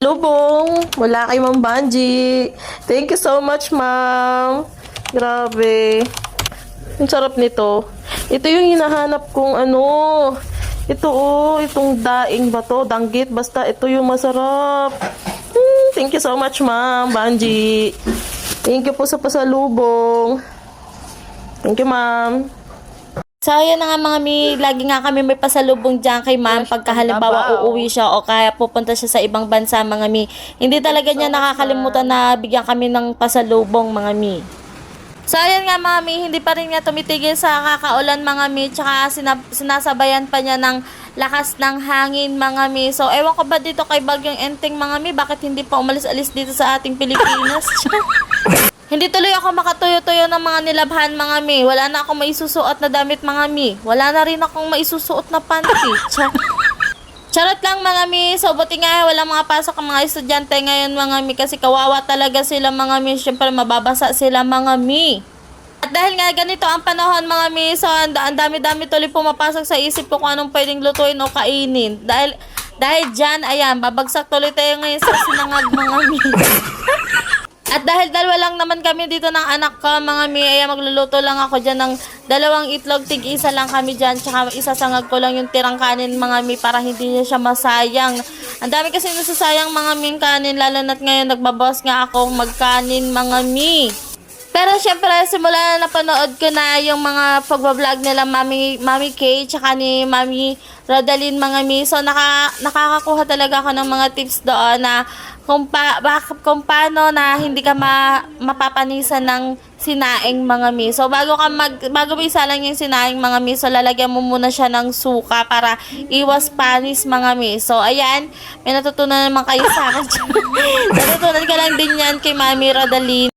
Lubong, wala kay Ma'am Banji. Thank you so much, Ma'am. Grabe. Ang sarap nito. Ito yung hinahanap kong ano. Ito oh, itong daing ba to? Danggit, basta ito yung masarap. Hmm, thank you so much, Ma'am Banji. Thank you po sa pasalubong. Thank you, Ma'am. So, ayan na nga mga mi, lagi nga kami may pasalubong dyan kay ma'am pagka halimbawa uuwi siya o kaya pupunta siya sa ibang bansa mga mi. Hindi talaga niya nakakalimutan na bigyan kami ng pasalubong mga mi. So, ayan nga mga mi, hindi pa rin nga tumitigil sa kakaulan mga mi, tsaka sinab- sinasabayan pa niya ng lakas ng hangin mga mi. So, ewan ko ba dito kay Bagyong Enteng mga mi, bakit hindi pa umalis-alis dito sa ating Pilipinas? Hindi tuloy ako makatuyo-tuyo ng mga nilabhan mga mi. Wala na akong maisusuot na damit mga mi. Wala na rin akong maisusuot na panty. Cha- Charot lang mga mi. So buti nga wala mga pasok ang mga estudyante ngayon mga mi kasi kawawa talaga sila mga mi. Siyempre mababasa sila mga mi. At dahil nga ganito ang panahon mga mi, so ang, dami-dami tuloy pumapasok sa isip ko kung anong pwedeng lutuin o kainin. Dahil dahil dyan, ayan, babagsak tuloy tayo ngayon sa sinangag mga mi. Dahil dalawa lang naman kami dito ng anak ko, mga mi, ay magluluto lang ako dyan ng dalawang itlog, tig isa lang kami dyan, tsaka isasangag ko lang yung tirang kanin, mga mi, para hindi niya siya masayang. Ang dami kasi nasasayang mga mi kanin, lalo na't ngayon nagbabawas nga ako magkanin, mga mi. Pero syempre, simula na napanood ko na yung mga pagbablog nila Mami, Mami Kay, tsaka ni Mami Rodalyn mga mi. So, naka, nakakakuha talaga ako ng mga tips doon na kung, pa, bak, kung paano na hindi ka ma, mapapanisan ng sinaing mga mi. So, bago ka mag, bago mo isalang yung sinaing mga mi, so lalagyan mo muna siya ng suka para iwas panis mga mi. So, ayan, may natutunan naman kayo sa akin. natutunan ka lang din yan kay Mami Rodalyn.